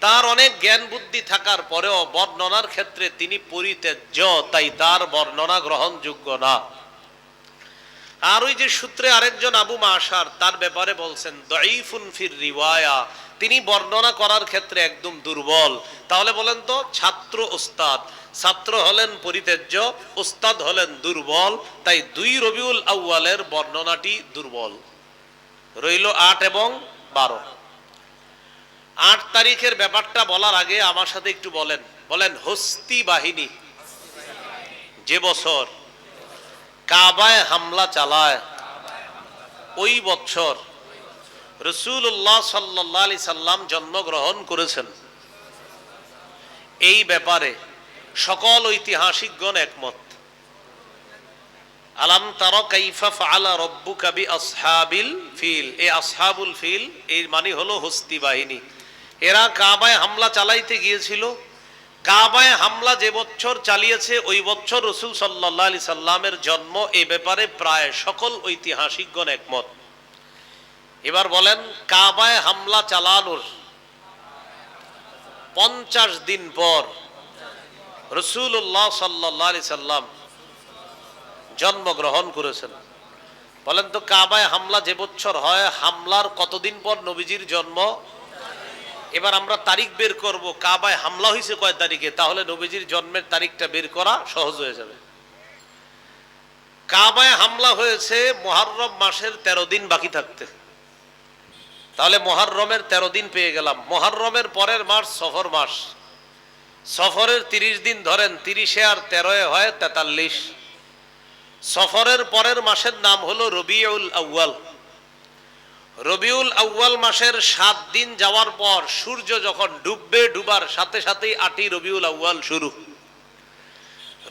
তার অনেক জ্ঞান বুদ্ধি থাকার পরেও বর্ণনার ক্ষেত্রে তিনি পরিত্যাজ্য, তাই তার বর্ণনা গ্রহণযোগ্য না। আর ওই যে সূত্রে আরেকজন আবু মাসার তার ব্যাপারে বলছেন, দঈফুন ফির রিওয়ায়া তিনি বর্ণনা করার ক্ষেত্রে একদম দুর্বল। তাহলে বলেন তো, ছাত্র ওস্তাদ, ছাত্র হলেন পরিত্যাজ্য, ওস্তাদ হলেন দুর্বল, তাই দুই রবিউল আউয়ালের বর্ণনাটি দুর্বল। রইল আট এবং বারো। আট তারিখের ব্যাপারটা বলার আগে আমার সাথে একটু বলেন। বলেন, হস্তি বাহিনী যে বছর কাবায় হামলা চালায়, ওই বছর রসুল্লাহ সাল্লাহ আলি সাল্লাম জন্মগ্রহণ করেছেন। এই ব্যাপারে সকল ঐতিহাসিকগণ একমত। আলাম তার কাইফা ফাআলা রব্বুকা বি আসহাবিল ফিল। এই আসহাবুল ফিল, এর মানে হলো হস্তি বাহিনী। এরা কাবায় হামলা চালাইতে গিয়েছিল। কাবায় হামলা যে বছর চালিয়েছে, ওই বছর রসুল সাল্লাহ আলি সাল্লামের জন্ম। এ ব্যাপারে প্রায় সকল ঐতিহাসিকগণ একমত। এবার বলেন, কাবায় হামলা চালানোর পঞ্চাশ দিন পর রসুল্লাহ সাল্লাহ সাল্লাম জন্মগ্রহণ করেছেন। বলেন তো, কাবায় হামলা যে বছর হয়, হামলার কতদিন পর নবীজির জন্ম? এবার আমরা তারিখ বের করব, কাবায় হামলা হয়েছে কয় তারিখে, তাহলে নবীজির জন্মের তারিখটা বের করা সহজ হয়ে যাবে। কাবায় হামলা হয়েছে মহারম মাসের তেরো দিন বাকি থাকতে। তাহলে মহারমের তেরো দিন পেয়ে গেলাম। মহারমের পরের মাস সফর মাস। সফরের তিরিশ দিন ধরেন, তিরিশে আর তেরোয় হয় তেতাল্লিশ। সফরের পরের মাসের নাম হলো রবিউল আউয়াল। রবিউল আউয়াল মাসের সাত দিন যাওয়ার পর সূর্য যখন ডুববে ডুবার সাথে সাথেই আটি রবিউল আউয়াল শুরু।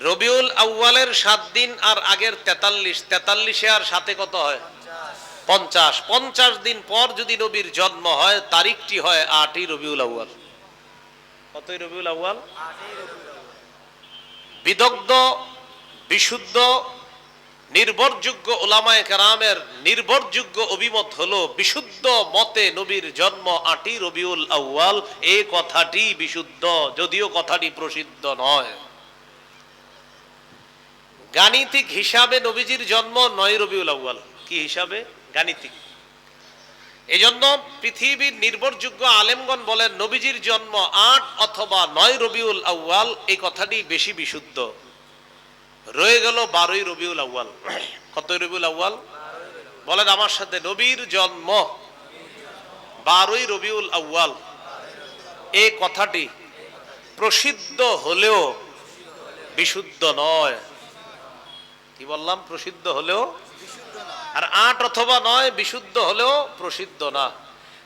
রবিউল আউয়ালের সাত দিন আর আগের তেতাল্লিশ তেতাল্লিশে আর সাথে কত হয়? পঞ্চাশ। পঞ্চাশ দিন পর যদি নবীর জন্ম হয় তারিখটি হয় আটই রবিউল আউয়াল। কতই রবিউল আউয়াল। বিদগ্ধ বিশুদ্ধ নির্ভরযোগ্য ওলামায় কারামের নির্ভরযোগ্য অভিমত হলো, বিশুদ্ধ মতে নবীর জন্ম আটি রবিউল আউয়াল। এই কথাটি বিশুদ্ধ, যদিও কথাটি প্রসিদ্ধ নয়। গাণিতিক হিসাবে নবীজির জন্ম নয় রবিউল আউয়াল। কি হিসাবে? গাণিতিক। এজন্য পৃথিবীর নির্ভরযোগ্য আলেমগণ বলেন, নবীজির জন্ম আট অথবা নয় রবিউল আউয়াল। এই কথাটি বেশি বিশুদ্ধ। রয়ে গেল বারোই রবিউল আউয়াল। কতই রবিউল আউয়াল? বলেন আমার সাথে নবীর জন্ম। বারোই রবিউল আউয়াল। এ কথাটি প্রসিদ্ধ হলেও বিশুদ্ধ নয়। কি বললাম? প্রসিদ্ধ হলেও? আর আট অথবা নয় বিশুদ্ধ হলেও প্রসিদ্ধ না।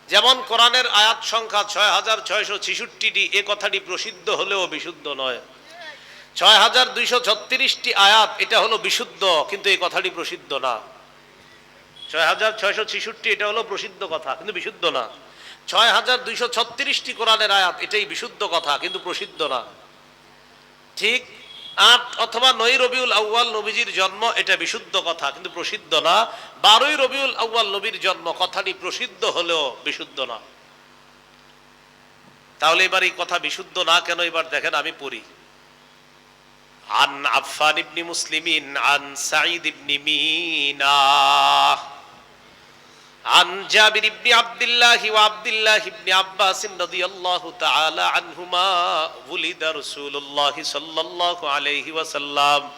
যেমন কোরআনের আয়াত সংখ্যা ছয় হাজার ছয়শো ছিষট্টিটি, এ কথাটি প্রসিদ্ধ হলেও বিশুদ্ধ নয়। ছয় হাজার দুইশো ছত্রিশটি আয়াত, এটা হলো বিশুদ্ধ, কিন্তু এই কথাটি প্রসিদ্ধ না। ছয় হাজার ছয়শো ছিষট্টি, এটা হলো প্রসিদ্ধ কথা, কিন্তু বিশুদ্ধ না। ছয় হাজার দুইশো ছত্রিশটি কোরআনের আয়াত, এটাই বিশুদ্ধ কথা, কিন্তু প্রসিদ্ধ না। ঠিক আট অথবা নয় রবিউল আউ্য়াল নবীজির জন্ম, এটা বিশুদ্ধ কথা, কিন্তু প্রসিদ্ধ না। বারোই রবিউল আউ্য়াল নবীর জন্ম, কথাটি প্রসিদ্ধ হলেও বিশুদ্ধ না। তাহলে এবার এই কথা বিশুদ্ধ না কেন, এবার দেখেন আমি পড়ি। عن عفان بن مسلم عن سعيد بن مينا عن جابر بن عبد الله وعبد الله بن عباس رضي الله تعالى عنهما ولد رسول الله صلى الله عليه وسلم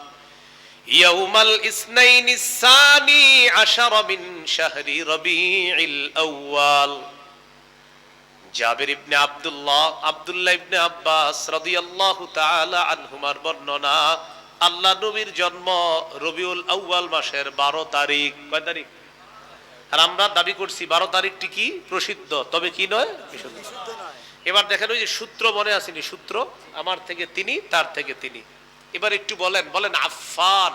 يوم الاثنين الثاني عشر من شهر ربيع الأول জাবির ইবনে আব্দুল্লাহ আব্দুল্লাহ ইবনে আব্বাস রাদিয়াল্লাহু তাআলা আনহুমার বর্ণনা, আল্লাহ নবীর জন্ম রবিউল আউয়াল মাসের 12 তারিখ। কয় তারিখ? আর আমরা দাবি করছি 12 তারিখটি কি? প্রসিদ্ধ। তবে কি নয়? বিশুদ্ধ। এবার দেখেন ওই যে সূত্র মনে আসেনি সূত্র, আমার থেকে তিনি, তার থেকে তিনি। এবার একটু বলেন। বলেন, আফফান।